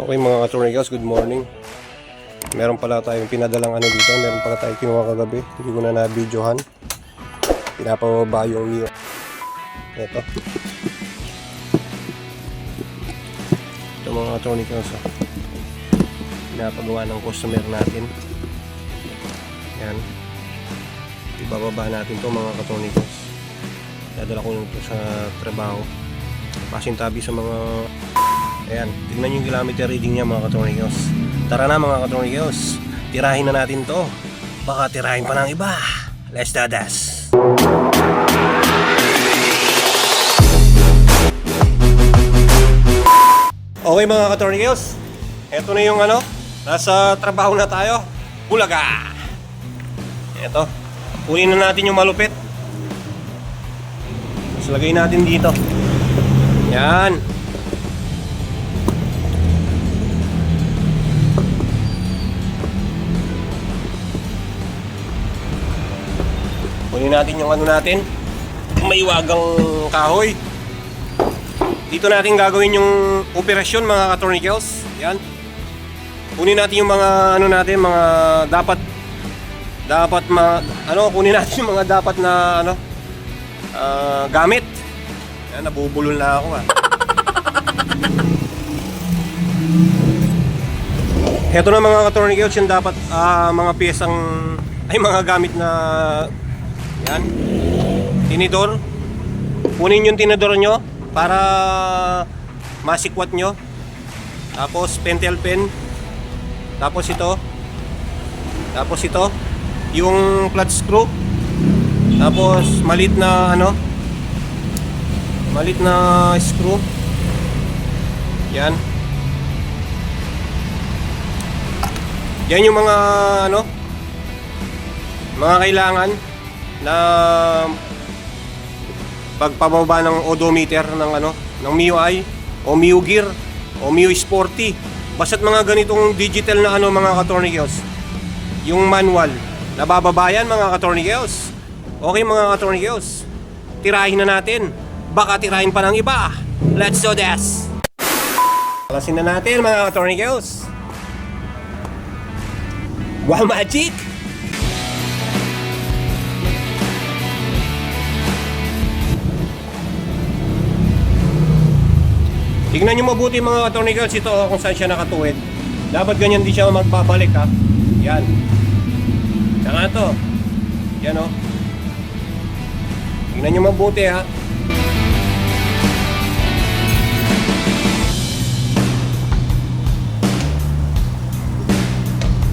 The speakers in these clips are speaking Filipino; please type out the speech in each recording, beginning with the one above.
Okay mga katornikos, good morning. Meron pala tayong pinadalang ano dito, meron pala tayong kinuha kagabi. Hindi ko na na-videohan. Pinapababa yung Mio. Ito. Ito mga katornikos. Oh. Pinapagawa ng customer natin. Yan. Ibababa natin to mga katornikos. Dadala ko nito sa trabaho. Pasintabi sa mga Ayan, tignan yung kilometer reading niya mga katornikos. Tara na mga katornikos, tirahin na natin to. Baka tirahin pa ng iba. Let's do this. Okay mga katornikos, eto na yung ano, nasa trabaho na tayo. Bulaga! Eto, kunin na natin yung malupit. Tapos lagay natin dito. Yan. Kunin natin yung ano natin. Maiwagang kahoy. Dito natin gagawin yung operasyon mga katornicles. Yan. Kunin natin yung mga ano natin, mga dapat dapat ma ano kunin natin yung mga dapat na ano ah, gamit. Yan nabubulol na ako ah. Heto na mga katornicles yung dapat ah, mga piyesang ay mga gamit na yan. Tinidor. Kunin yung tinidor nyo para masikwat nyo. Tapos pentel pen. Tapos ito. Tapos ito. Yung clutch screw. Tapos malit na ano. Malit na screw. Yan. Yan yung mga ano mga kailangan na pagpababa ng odometer ng ano ng MIUI o MIU Gear o MIU Sporty. Basta't mga ganitong digital na ano mga katornikos yung manual nabababayan mga katornikos okay mga katornikos tirahin na natin. Baka tirahin pa ng iba. Let's do this. Alasin na natin mga katornikos Wow magic! Tingnan nyo mabuti mga katornicals ito oh, kung saan siya nakatuwid. Dapat ganyan di siya magbabalik ha. Yan. Saka to. Yan. Oh. Tingnan nyo mabuti ha.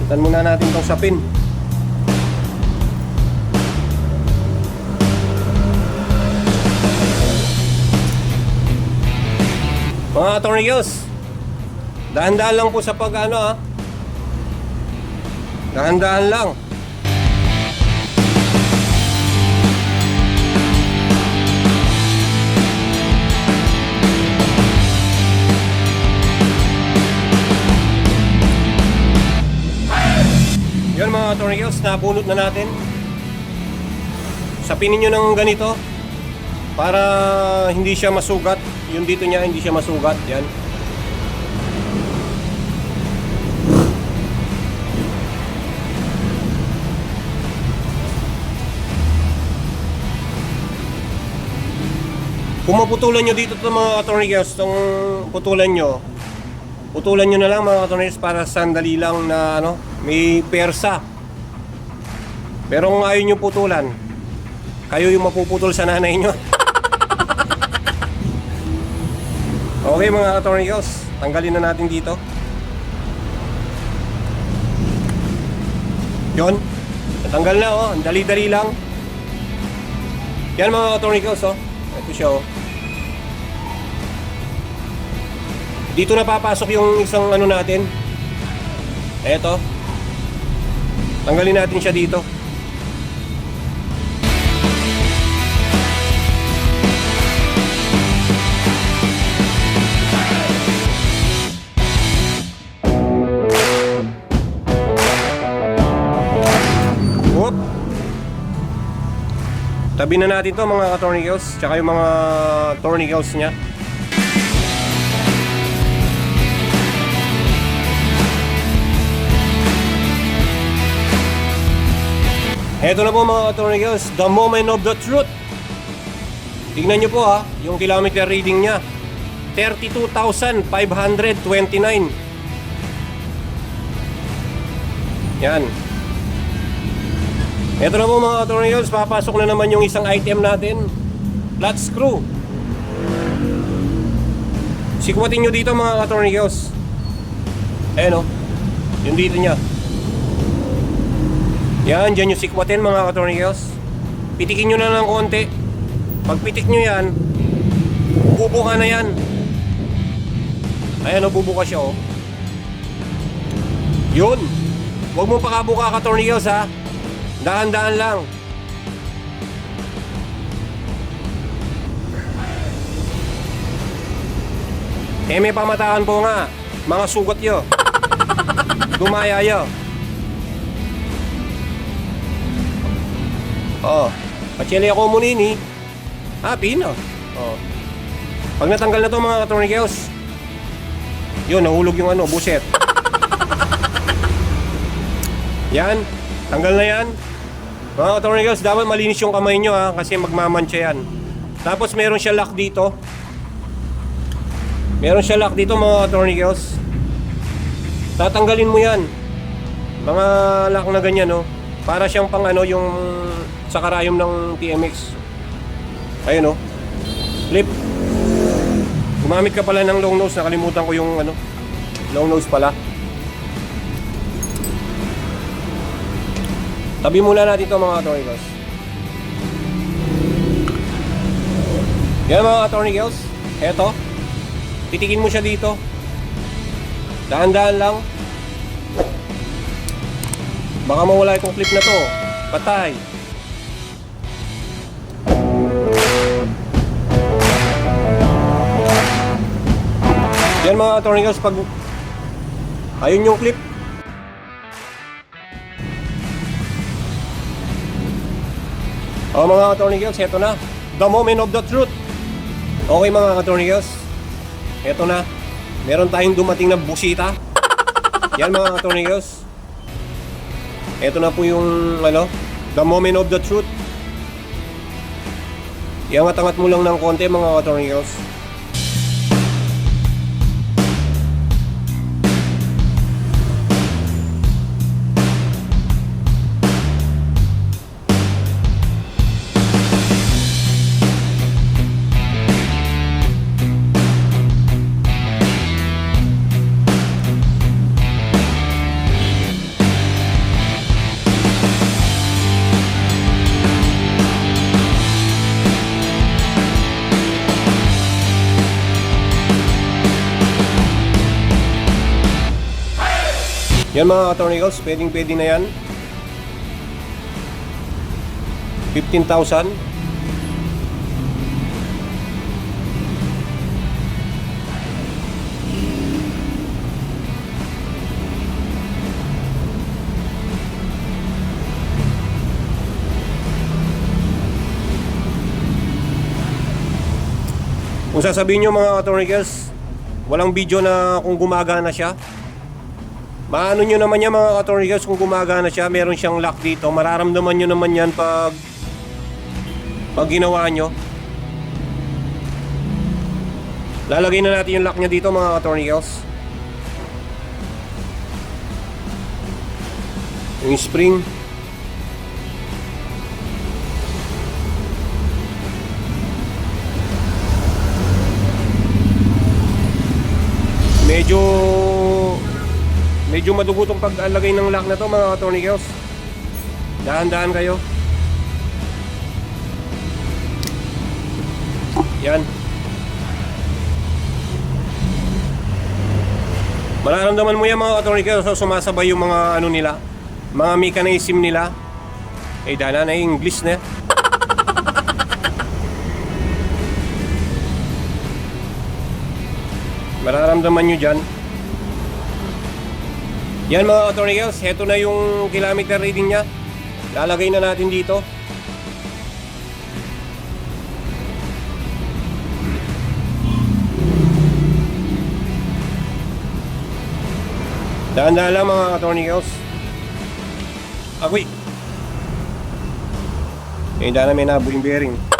Itan muna natin tong sapin. Mga katornigos, dahan-dahan lang po sa pag ano ha. Dahan-dahan lang. Yan mga katornigos, nabunot na natin. Sapinin nyo ng ganito para hindi siya masugat. Yung dito niya hindi siya masugat. Yan. Kung maputulan nyo dito to mga attorneys, itong putulan nyo, putulan nyo na lang mga attorneys para sandali lang na ano, may persa. Pero kung ayaw nyo putulan, kayo yung mapuputol sa nanay nyo. Okay mga katornikos, tanggalin na natin dito. Yon, natanggal na oh, dali-dali lang. Yan mga katornikos oh, ito siya oh. Dito na papasok yung isang ano natin. Eto. Tanggalin natin siya dito. Tabi na natin to mga tornicles, tsaka yung mga tornicles niya. Heto na po mga tornicles, the moment of the truth. Tignan nyo po ha, yung kilometer reading niya. 32,529. Yan. Eto na po mga attorney girls, papasok na naman yung isang item natin. Flat screw. Sikwatin nyo dito mga attorney girls. Ayan o. Yung dito niya. Yan, dyan yung sikwatin mga attorney girls. Pitikin nyo na ng konti. Pag pitik nyo yan, bubuka na yan. Ayan o, bubuka siya o. Yun. Huwag mo pakabuka ka, attorney girls ha. Dahan-dahan lang. Eh may pamataan po nga. Mga sugat yo. Gumaya yo. Oh. Pachili ako munini. Happy na. Oh. Pag natanggal na to mga attorney girls. Yun, nahulog yung ano, buset. Yan. Tanggal na yan. Mga attorney girls, dapat malinis yung kamay nyo ha, kasi magmamantsa yan. Tapos meron siya lock dito. Meron siya lock dito mga attorney girls. Tatanggalin mo yan. Mga lock na ganyan no. Para siyang pang ano yung sa karayom ng TMX. Ayun no. Flip. Gumamit ka pala ng long nose. Nakalimutan ko yung ano. Long nose pala. Tabi muna natin to mga attorney girls. Yan mga attorney girls. Eto. Titikin mo siya dito. Dahan-dahan lang. Baka mawala itong clip na to. Patay. Yan mga attorney girls, pag ayun yung clip, O mga attorney girls, eto na. The moment of the truth. Okay mga attorney girls. Eto na. Meron tayong dumating na busita. Yan mga attorney girls. Eto na po yung ano, the moment of the truth. Iangat-angat mo lang ng konti mga attorney girls. Yan mga girls, pwedeng pwede na yan. 15,000. Kung sasabihin nyo mga girls, walang video na kung gumagana siya, Maano nyo naman yan mga guys kung gumagana siya, meron siyang lock dito. Mararamdaman nyo naman yan pag pag ginawa nyo. Lalagay na natin yung lock niya dito mga guys. Yung spring. Medyo Medyo madugo tong pag-alagay ng lock na to mga attorney girls. Dahan-dahan kayo. Yan. Mararamdaman mo yan mga attorney girls so sumasabay yung mga ano nila, mga mechanism nila. Eh dana na English na. Mararamdaman nyo dyan. Yan mga attorney girls, heto na yung kilometer reading niya. Lalagay na natin dito. Dahan-dahan lang mga attorney girls. Agoy. Eh, dahil may nabo bearing.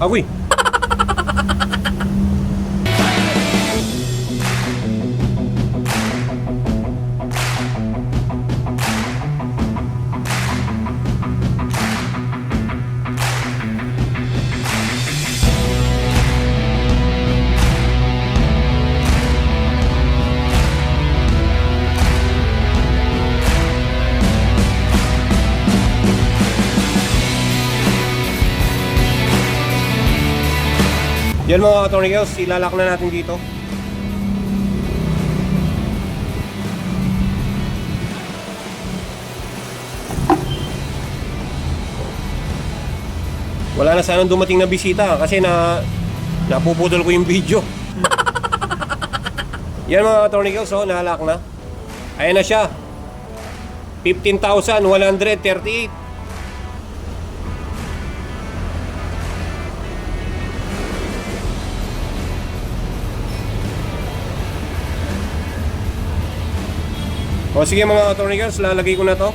Agoy! Yan mga Girls, ilalak na natin dito. Wala na sanang dumating na bisita kasi na napuputol ko yung video. Yan mga Girls, oh, nalak na. Ayan na siya. 15,138. O sige mga attorney girls, lalagay ko na to.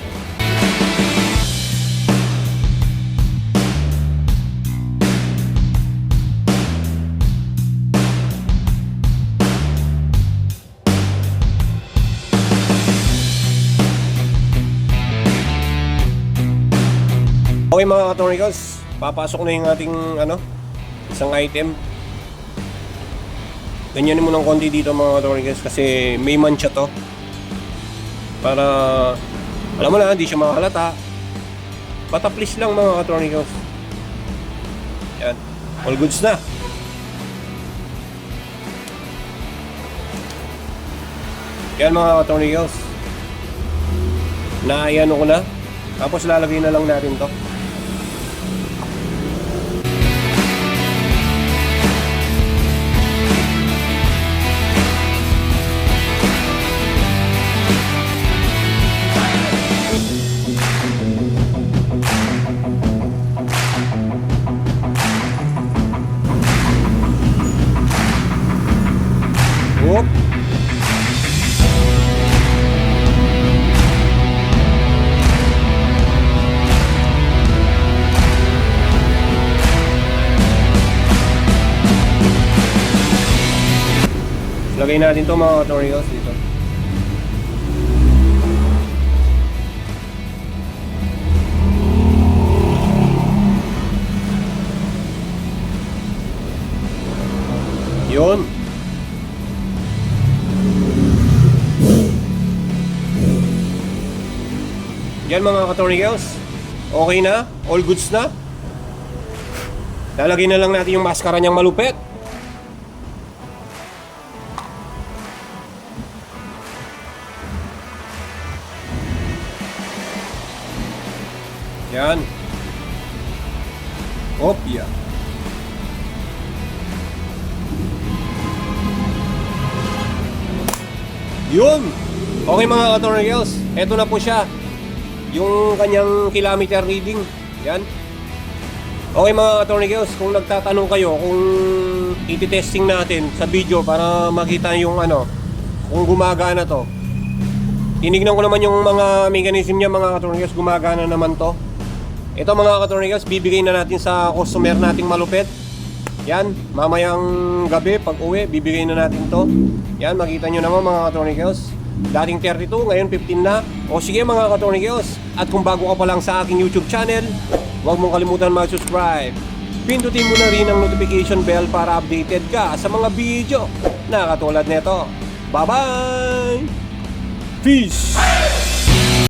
Okay mga girls, papasok na yung ating ano, isang item. Ganyanin mo ng konti dito mga girls kasi may mancha to para alam mo na hindi siya makahalata pataplis lang mga girls yan. All goods na. Yan mga attorney girls na ano ko na. Tapos lalagay na lang natin to Lagay natin to mga tutorials dito. Yun. Yan mga ka-Tony Girls. Okay na? All goods na? Lalagay na lang natin yung maskara niyang malupit. Opya. Yun! Okay mga Girls, eto na po siya yung kanyang kilometer reading. Yan. Okay mga attorney girls, kung nagtatanong kayo kung iti-testing natin sa video para makita yung ano, kung gumagana to. Tinignan ko naman yung mga mechanism niya mga attorney girls, gumagana naman to. Ito mga girls, bibigay na natin sa customer nating malupit. Yan, mamayang gabi pag uwi, bibigay na natin to. Yan, makita nyo naman mga girls. Dating 32, ngayon 15 na. O sige mga ka-Tony Girls, at kung bago ka pa lang sa aking YouTube channel, huwag mong kalimutan mag-subscribe. Pindutin mo na rin ang notification bell para updated ka sa mga video na katulad nito. Bye-bye! Peace!